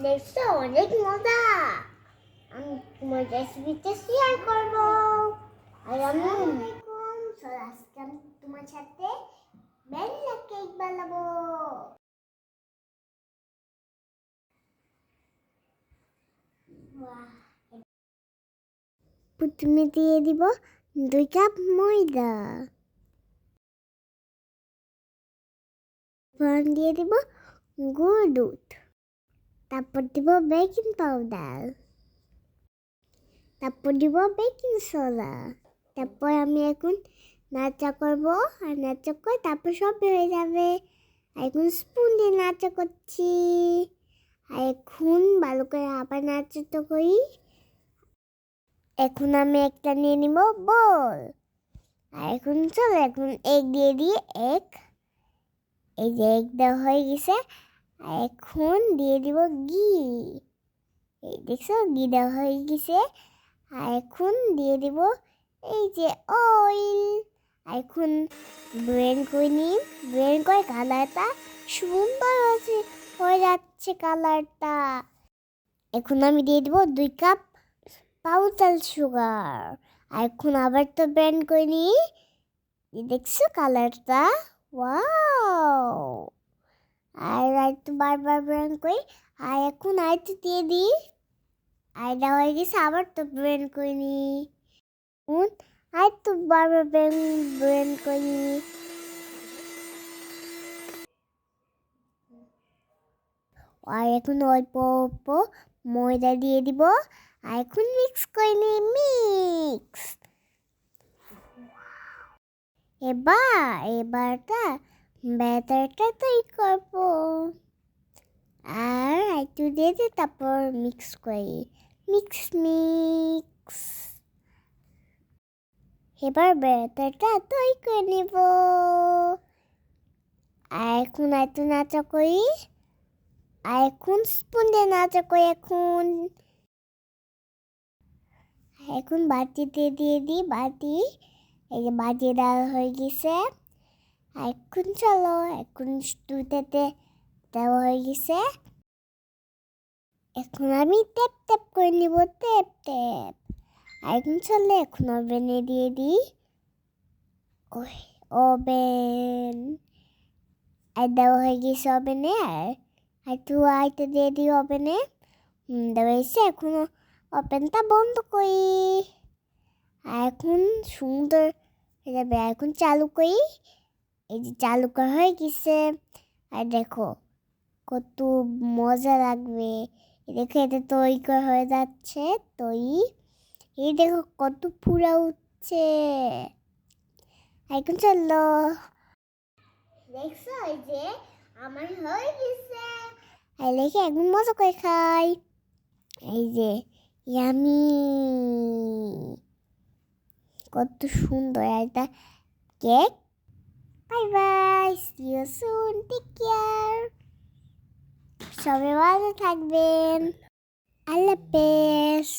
দেখছ অনেক মজা আমি তোমার রেসিপিটা শেয়ার করব আর আমি আজকে আমি তোমার সাথে ভ্যানিলা কেক বানাবো প্রথমে দিয়ে দিব দুই কাপ ময়দা। ফোড়ন দিয়ে দিব গুঁড়ো দুধ। তারপর দিব বেকিং পাউডার তারপর দিব বেকিং সোডা তারপর আমি এখন নাচা করব আর নাচা করে তারপর সব হয়ে যাবে। এখন স্পুন দিয়ে নাচা করছি। আর এখন ভালো করে আবার নাচাটা করি। এখন আমি একটা নিয়ে নিব বল আর এখন চলো, এখন এগ দিয়ে দিই এগ এই যে এগ দেওয়া হয়ে গেছে। এখন দিয়ে দিব ঘি। এই দেখছ, ঘি দেওয়া হয়ে গেছে। আর এখন দিয়ে দিব এই যে অয়েল এখন ব্রেন করে নিই। ব্রেন করে কালারটা সুন্দর আছে হয়ে যাচ্ছে কালারটা। এখন আমি দিয়ে দিব দুই কাপ পাউডার সুগার আর এখন আবার তো ব্রেন্ড করে নিই। দেখছ কালারটা? ওয়াও আর একটু বারবার ব্রেন্ড করি আর এখন একটু দিয়ে দিই আর দেওয়া হয়ে গেছে আবার তো ব্রেন্ড করে নিই এখন আর একটু বারবার ব্রেন্ড ব্রেন্ড করি আর এখন অল্প অল্প ময়দা দিয়ে দিব আর এখন মিক্স করে নিই মিক্স এবার এবারটা ব্যাটারটা তৈরি করব আর একটু দিয়ে তারপর মিক্স করি মিক্স মিক্স এবার ব্যাটারটা তৈরি করে নেব আর এখন একটু নাচা করি? আর এখন স্পুন দিয়ে নাচা করি এখন? এখন বাটিতে দিয়ে দিই, বাটি। এই যে বাটি দেওয়া হয়ে গেছে। এখন চলো এখন দুটাতে দেওয়া হয়ে গেছে এখন আমি ট্যাপ ট্যাপ করে নিব ট্যাপ ট্যাপ এখন চলো এখন ওভেনে দিয়ে দিই ওই ওভেন আর দেওয়া হয়ে গেছে ওভেনে আর একটু আইতে দিয়ে দিই ওভেনে দেওয়া হয়েছে এখন ওভেনটা বন্ধ করি এখন সুন্দর যাবে এখন চালু করি এই যে চালু করা হয়ে গেছে। আর দেখো, কত মজা লাগবে। দেখো এটা তৈরি করা হয়ে যাচ্ছে, তৈরি। এই দেখো, কত পুরা উঠছে। এখন চলল দেখছ, এই যে আমার হয়ে গেছে। আর দেখে একদম মজা করে খাই। এই যে, ইয়ামি। কত সুন্দর একটা cake. bye bye see you soon take care সবাই ভালো থাকবেন আল্লাহ হাফেজ